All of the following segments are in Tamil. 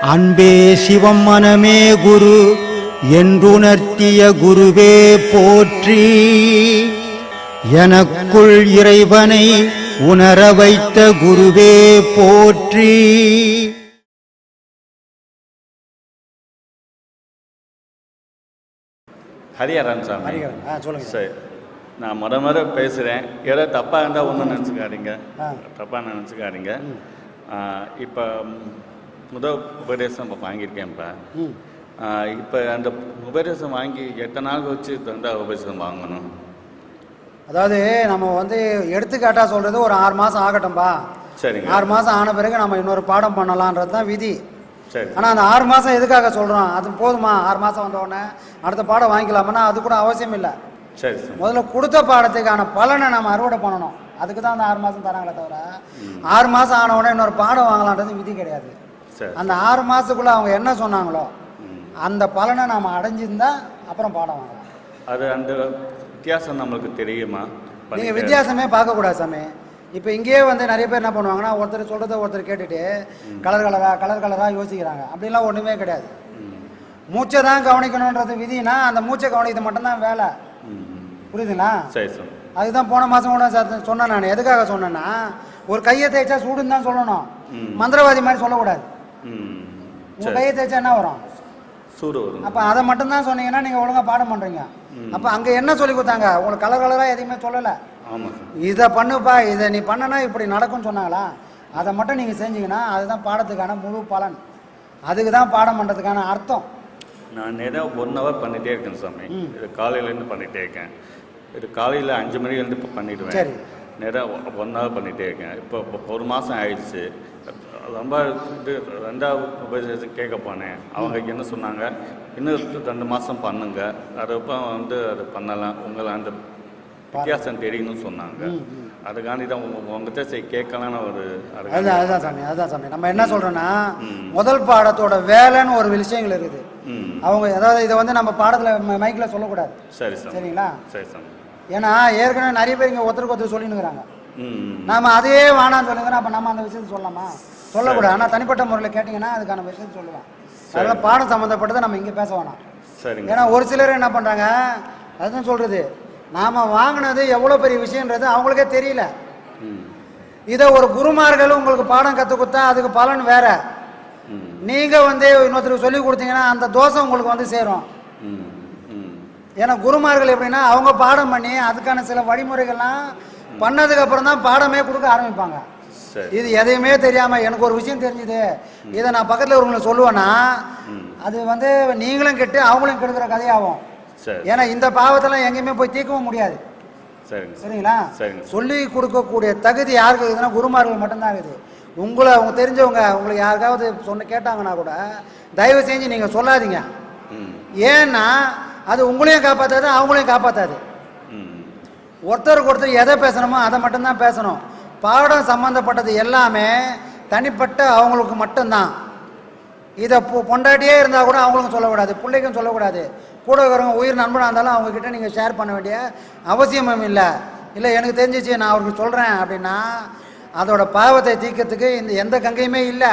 அன்பே சிவம் மனமே குரு என்றுணர்த்திய குருவே போற்றி. எனக்குள் இறைவனை உணர வைத்த குருவே போற்றி. ஹரிஹரன் சாமி. சரி. நான் முத முத பேசுகிறேன் ஏதோ தப்பாக இருந்தால் ஒன்றும் நினச்சிக்காதீங்க. தப்பாக நினச்சிக்காதீங்க. இப்போ முதல் உபதேசம் இப்போ வாங்கியிருக்கேன்ப்பா இப்போ. அந்த உபதேசம் வாங்கி எத்தனை நாள் வச்சு தந்தா உபதேசம் வாங்கணும்? அதாவது நம்ம வந்து எடுத்துக்காட்டாக சொல்கிறது ஒரு ஆறு மாதம் ஆகட்டும்பா. சரிங்க. ஆறு மாதம் ஆன பிறகு நம்ம இன்னொரு பாடம் பண்ணலான்றது தான் விதி. சரி. ஆனால் அந்த ஆறு மாதம் எதுக்காக சொல்கிறோம் அது போதுமா? ஆறு மாதம் வந்த உடனே அடுத்த பாடம் வாங்கிக்கலாமான்னா அது கூட அவசியம் இல்லை. சரி முதல்ல கொடுத்த பாடத்துக்கான பலனை நம்ம அறுவடை பண்ணணும். அதுக்கு தான் அந்த ஆறு மாதம் தராங்களே தவிர ஆறு மாதம் ஆன உடனே இன்னொரு பாடம் வாங்கலான்றது விதி கிடையாது. அந்த ஆறு மாதத்துக்குள்ளே அவங்க என்ன சொன்னாங்களோ. அந்த பலனை நம்ம அடைஞ்சிருந்தா அப்புறம் பாடம் வாங்கலாம். அது அந்த வித்தியாசம் நம்மளுக்கு தெரியுமா? நீங்கள் வித்தியாசமே பார்க்கக்கூடாது சாமி. இப்போ இங்கேயே வந்து நிறைய பேர் என்ன பண்ணுவாங்கன்னா ஒருத்தர் சொல்கிறத ஒருத்தர் கேட்டுட்டு கலர் கலரா கலர் கலராக யோசிக்கிறாங்க. அப்படிலாம் ஒன்றுமே கிடையாது. மூச்சை தான் கவனிக்கணுன்றது விதினா அந்த மூச்சை கவனிக்கிறது மட்டும்தான் வேலை. புரியுதுங்களா? சரி சார். அதுதான் போன மாதம் கூட சொன்னேன் நான். எதுக்காக சொன்னேன்னா ஒரு கையை தேய்ச்சா சூடுன்னு தான் சொல்லணும். மந்திரவாதி மாதிரி சொல்லக்கூடாது. உங்கள் கையை தேய்ச்சா என்ன வரும்? சூடு வரும். அப்போ அதை மட்டும்தான் சொன்னீங்கன்னா நீங்கள் ஒழுங்கா பாடம் பண்ணுறீங்க அப்போ அங்கே என்ன சொல்லி கொடுத்தாங்க? உங்களுக்கு கலர் கலராக எதையுமே சொல்லலை. இதை பண்ணுப்பா இதை நீ பண்ணனா இப்படி நடக்கும்னு சொன்னாங்களா? அதை மட்டும் நீங்கள் செஞ்சீங்கன்னா அதுதான் பாடத்துக்கான முழு பலன். அதுக்கு தான் பாடம் பண்ணுறதுக்கான அர்த்தம். நான் நேரம் ஒன் ஹவர் பண்ணிகிட்டே இருக்கேன் சாமி. காலையிலேருந்து பண்ணிகிட்டே இருக்கேன். இது காலையில் அஞ்சு மணிலேருந்து இப்போ பண்ணிவிடுவேன் சரி. நேரம் ஒன் ஹவர் பண்ணிகிட்டே இருக்கேன். இப்போ ஒரு மாதம் ஆயிடுச்சு. ரொம்ப இது ரெண்டாவது கேட்க போனேன். அவங்க என்ன சொன்னாங்க? இன்னும் ரெண்டு மாதம் பண்ணுங்க. அதுக்கப்புறம் வந்து அது பண்ணலாம். உங்களை அந்த வித்தியாசம் தெரியணும்னு சொன்னாங்க. அதுக்காண்டி தான் உங்க- உங்ககிட்ட சரி கேட்கலான்னு ஒரு அதுதான் அதுதான் சாமி அதுதான் சாமி. நம்ம என்ன சொல்கிறோன்னா. முதல் பாடத்தோட வேலைன்னு ஒரு விஷயங்கள் இருக்குது. அவங்க அதாவது இதை வந்து நம்ம பாடத்தில் மைக்கில் சொல்லக்கூடாது. சரி சரிங்களா? சரி சாமி. ஏன்னா ஏற்கனவே நிறைய பேர் இங்கே ஒருத்தருக்கு ஒருத்தர் சொல்லினுங்கிறாங்க. நாம அதையே வேணாம்னு சொல்லுங்கிறோம் அப்போ நம்ம அந்த விஷயத்தை சொல்லலாமா? சொல்லக்கூடாது. ஆனால் தனிப்பட்ட முறையில் கேட்டிங்கன்னா அதுக்கான விஷயத்தை சொல்லுவேன். அதனால் பாடம் சம்மந்தப்பட்டதை நம்ம இங்கே பேச வேணாம். ஏன்னா ஒரு சிலர் என்ன பண்ணுறாங்க அதுதான் சொல்கிறது நாம் வாங்கினது எவ்வளோ பெரிய விஷயன்றது அவங்களுக்கே தெரியல. இதை ஒரு குருமார்கள் உங்களுக்கு பாடம் கற்றுக் கொடுத்தா அதுக்கு பலன் வேற. நீங்கள் வந்து இன்னொருத்தருக்கு சொல்லி கொடுத்தீங்கன்னா அந்த தோசை உங்களுக்கு வந்து சேரும். ஏன்னா குருமார்கள் எப்படின்னா அவங்க பாடம் பண்ணி அதுக்கான சில வழிமுறைகள்லாம் பண்ணதுக்கு அப்புறம் தான் பாடமே கொடுக்க ஆரம்பிப்பாங்க. இது எதையுமே தெரியாம எனக்கு ஒரு விஷயம் தெரிஞ்சுது. இதை நான் பக்கத்தில் ஒருவங்களை சொல்லுவேன்னா அது வந்து நீங்களும் கெட்டு அவங்களும் கெடுக்கிற கதையாகும். ஏன்னா இந்த பாவத்தெல்லாம் எங்கேயுமே போய் தீர்க்கவும் முடியாது. சரிங்க சார். சரிங்களா? சரிங்க. சொல்லி கொடுக்கக்கூடிய தகுதி யாருக்கு இருக்குதுன்னா குருமார்கள் மட்டும்தான் இருக்குது. உங்களை அவங்க தெரிஞ்சவங்க உங்களுக்கு யாருக்காவது சொன்ன கேட்டாங்கன்னா கூட தயவு செஞ்சு நீங்கள் சொல்லாதீங்க. ஏன்னா அது உங்களையும் காப்பாற்றாது அவங்களையும் காப்பாற்றாது ஒருத்தருக்கு ஒருத்தர் எதை பேசணுமோ அதை மட்டும்தான் பேசணும். பாடம் சம்மந்தப்பட்டது எல்லாமே தனிப்பட்ட அவங்களுக்கு மட்டும்தான். இதை பொ பொண்டாட்டியே இருந்தால் கூட அவங்களுக்கும் சொல்லக்கூடாது பிள்ளைக்கும் சொல்லக்கூடாது. கூட இருக்கிறவங்க உயிர் நண்பனாக இருந்தாலும் அவங்கக்கிட்ட நீங்கள் ஷேர் பண்ண வேண்டிய அவசியமும் இல்லை. இல்லை எனக்கு தெரிஞ்சிச்சு நான் அவருக்கு சொல்கிறேன் அப்படின்னா அதோட பாவத்தை தீக்கிறதுக்கு இந்த எந்த கங்கையுமே இல்லை.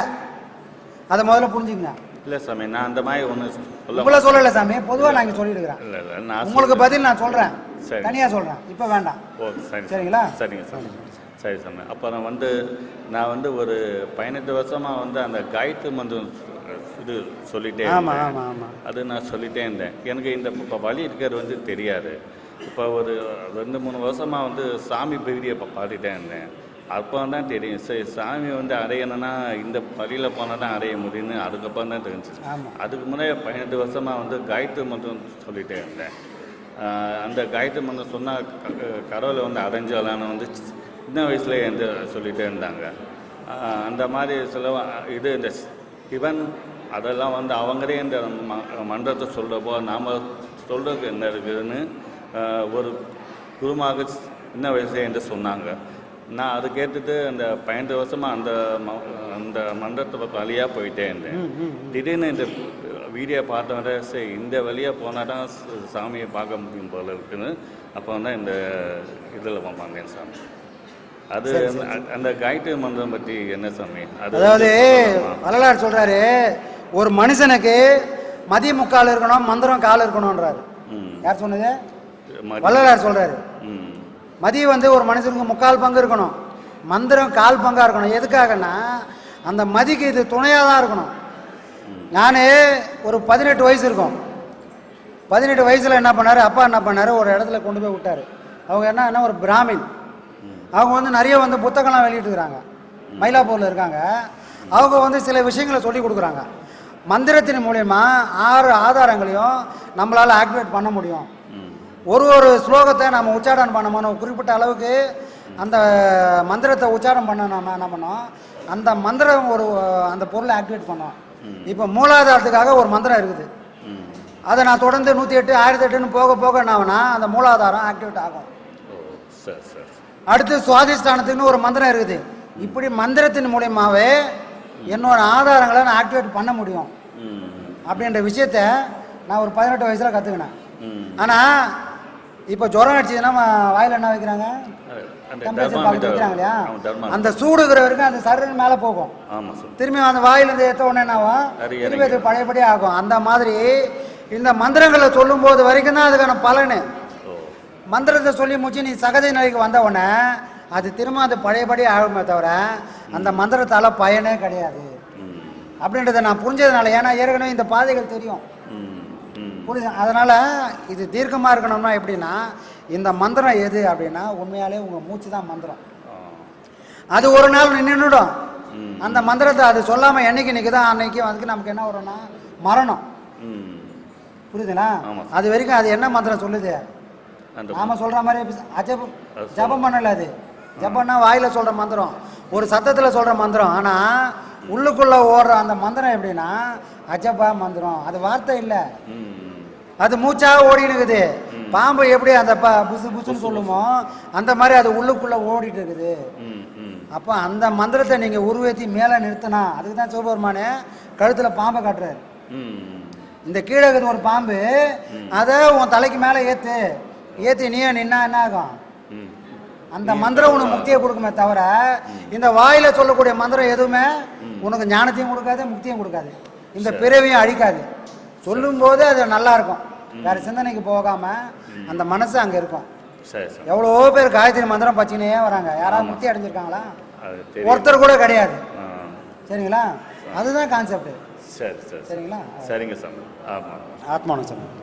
அதை முதல்ல புரிஞ்சுங்க இல்லை சாமி நான் அந்த மாதிரி ஒன்று உங்களை சொல்லலை சாமி பொதுவாக நான் இங்கே சொல்லியிருக்கிறேன். இல்லை இல்லை நான் உங்களுக்கு பதில் நான் சொல்கிறேன் சரி. தனியாக சொல்கிறேன் இப்போ வேண்டாம். ஓ சரி சரிங்களா? சரிங்க சாமி சரி. சாமி. அப்புறம் வந்து நான் வந்து ஒரு பதினெட்டு வருஷமாக வந்து அந்த காயத்ரி மந்திரம் இது சொல்லிட்டே ஆமாம். ஆமாம் ஆமாம் அது நான் சொல்லிட்டே இருந்தேன். எனக்கு இந்த இப்போ வழி இருக்கிறது வந்து தெரியாது. இப்போ ஒரு ரெண்டு மூணு வருஷமாக வந்து சாமி பகுதியை இப்போ பாடிட்டே இருந்தேன். அப்போ தான் தெரியும். சரி சாமி வந்து அடையணும்னா இந்த வழியில் போனால் தான் அடைய முடியும்னு அதுக்கப்புறம் தான் தெரிஞ்சு. அதுக்கு முன்னாடி பதினெட்டு வருஷமாக வந்து காயத்ரி மந்திரம் சொல்லிட்டே இருந்தேன். அந்த காயத்ரி மந்திரம் சொன்னால் கடவுளை வந்து அடைஞ்சலான்னு வந்து சின்ன வயசுலேயே வந்து சொல்லிகிட்டே இருந்தாங்க. அந்த மாதிரி சில இது இந்த சிவன் அதெல்லாம் வந்து அவங்களே இந்த ம- மந்திரத்தை சொல்கிறப்போ நாம் சொல்கிறதுக்கு என்ன இருக்குதுன்னு ஒரு குருமாக சின்ன வயசுலேயே என்று சொன்னாங்க. நான் அது கேட்டுட்டு அந்த பன்னெண்டு வருஷமாக அந்த அந்த மந்திரத்தை வழியாக போயிட்டே இருந்தேன் திடீர்னு இந்த வீடியோ பார்த்தவரை சரி இந்த வழியாக போனால் தான் சாமியை பார்க்க முடியும் போல இருக்குன்னு அப்போ தான் இந்த இதில் வந்தேன் சாமி. அது அந்த- காயத்ரி மந்திரம் பற்றி என்ன சாமி? அது அதாவது? வள்ளலார் சொல்றாரு ஒரு மனுஷனுக்கு மதிய முக்கால் இருக்கணும் மந்திரம் கால் இருக்கணும்ன்றாரு. யார் சொன்னது? வள்ளலார் சொல்றாரு. ம். மதியம் வந்து ஒரு மனுஷனுக்கு முக்கால் பங்கு இருக்கணும். மந்திரம் கால் பங்காக இருக்கணும். எதுக்காகன்னா அந்த மதிக்கு இது துணையாக தான் இருக்கணும். நான் ஒரு பதினெட்டு வயசு இருக்கும். பதினெட்டு வயசில் என்ன பண்ணார்? அப்பா என்ன பண்ணார்? ஒரு இடத்துல கொண்டு போய் விட்டார். அவங்க என்ன என்ன ஒரு பிராமின். அவங்க வந்து நிறைய வந்து புத்தகம்லாம் வெளியிட்டுருக்காங்க மயிலாப்பூரில் இருக்காங்க. அவங்க வந்து சில விஷயங்களை சொல்லி கொடுக்குறாங்க. மந்திரத்தின் மூலயமா ஆறு ஆதாரங்களையும் நம்மளால் ஆக்டிவேட் பண்ண முடியும். ஒரு ஒரு ஸ்லோகத்தை நம்ம உச்சாரணம் ஒரு குறிப்பிட்ட அளவுக்கு அந்த மந்திரத்தை உச்சாரணம் பண்ண நம்ம என்ன பண்ணோம்? அந்த மந்திரம் ஒரு அந்த பொருளை ஆக்டிவேட் பண்ணோம். இப்போ மூலாதாரத்துக்காக ஒரு மந்திரம் இருக்குது. அதை நான் தொடர்ந்து நூற்றி எட்டு ஆயிரத்தி எட்டுன்னு போக போக என்ன ஆகும்னா அந்த மூலாதாரம் ஆக்டிவேட் ஆகும். அடுத்து சுவாதிஷ்டானத்துக்குன்னு ஒரு மந்திரம் இருக்குது. இப்படி மந்திரத்தின் மூலியமாவே என்னோட ஆதாரங்களை நான் ஆக்டிவேட் பண்ண முடியும். அப்படின்ற விஷயத்த நான் ஒரு பதினெட்டு வயசில் கற்றுக்கினேன் ஆனால் இப்போ ஜுரம் அடிச்சதுன்னா வாயில என்ன வைக்கிறாங்க? டெம்பரேச்சர் பார்த்து வைக்கிறாங்க இல்லையா? அந்த சூடுகிற வரைக்கும் அந்த சருன்னு மேலே போகும். திரும்பி அந்த வாயிலேருந்து ஏற்ற உடனே என்ன ஆகும்? அது திரும்பி அது பழையபடி ஆகும். அந்த மாதிரி இந்த மந்திரங்களை சொல்லும்போது வரைக்கும் தான் அதுக்கான பலனு. மந்திரத்தை சொல்லி முடிச்சு நீ சகஜ நிலைக்கு வந்த உடனே அது திரும்ப அது பழையபடி ஆகுமே தவிர அந்த மந்திரத்தால் பயனே கிடையாது. அப்படின்றத நான் புரிஞ்சதுனால ஏன்னா ஏற்கனவே இந்த பாதைகள் தெரியும். புரியுது? அதனால் இது தீர்க்கமாக இருக்கணும்னா எப்படின்னா இந்த மந்திரம் எது அப்படின்னா உண்மையாலே உங்கள் மூச்சு தான் மந்திரம். அது ஒரு நாள் நின்றுடும். அந்த மந்திரத்தை அது சொல்லாமல் என்னைக்கு நிற்குதோ அன்னைக்கு வந்து நமக்கு என்ன வரும்னா மரணம். புரியுதுங்களா. அது வரைக்கும் அது என்ன மந்திரம் சொல்லுது? நாம சொல்ற மாதிரி அஜபம் ஜபம் பண்ணல அது. ஜபம்னா வாயில சொல்ற மந்திரம். ஒரு சத்தத்துல சொல்ற மந்திரம். ஆனா உள்ளுக்குள்ள ஓடுற அந்த மந்திரம் எப்படின்னா அஜபா மந்திரம். அது வார்த்தை இல்லை. அது மூச்சா ஓடிட்டு இருக்குது. பாம்பு எப்படி அந்த ப புசு புசுன்னு சொல்லுமோ அந்த மாதிரி அது உள்ளுக்குள்ள ஓடிட்டு இருக்குது. அப்போ அந்த மந்திரத்தை நீங்க உருவேத்தி மேலே நிறுத்தினா அதுக்கு தான் சிவபெருமானே கழுத்துல பாம்பை காட்டுறாரு. இந்த கீழே இருக்கிற ஒரு பாம்பு அதை உன் தலைக்கு மேலே ஏத்து. ஏத்தி நீயே நின்னா என்ன ஆகும்? அந்த மந்திரம் உனக்கு முக்தியை கொடுக்குமே தவிர இந்த வாயில சொல்லக்கூடிய மந்திரம் எதுவுமே உனக்கு ஞானத்தையும் கொடுக்காது முக்தியும் கொடுக்காது. இந்த பிறவியும் அழிக்காது. சொல்லும்போது அது நல்லா இருக்கும் வேற சிந்தனைக்கு போகாம அந்த மனசு அங்க இருக்கும். சரி சார். எவ்வளோ பேர் காயத்ரி மந்திரம் பச்சினே வராங்க. யாராவது முக்தி அடைஞ்சிருக்காங்களா? ஒருத்தர் கூட கிடையாது. சரிங்களா? அதுதான் கான்செப்ட் சரி சரி சரிங்களா? சரிங்க சார் ஆமாம் ஆத்மானம் சொல்லுங்க.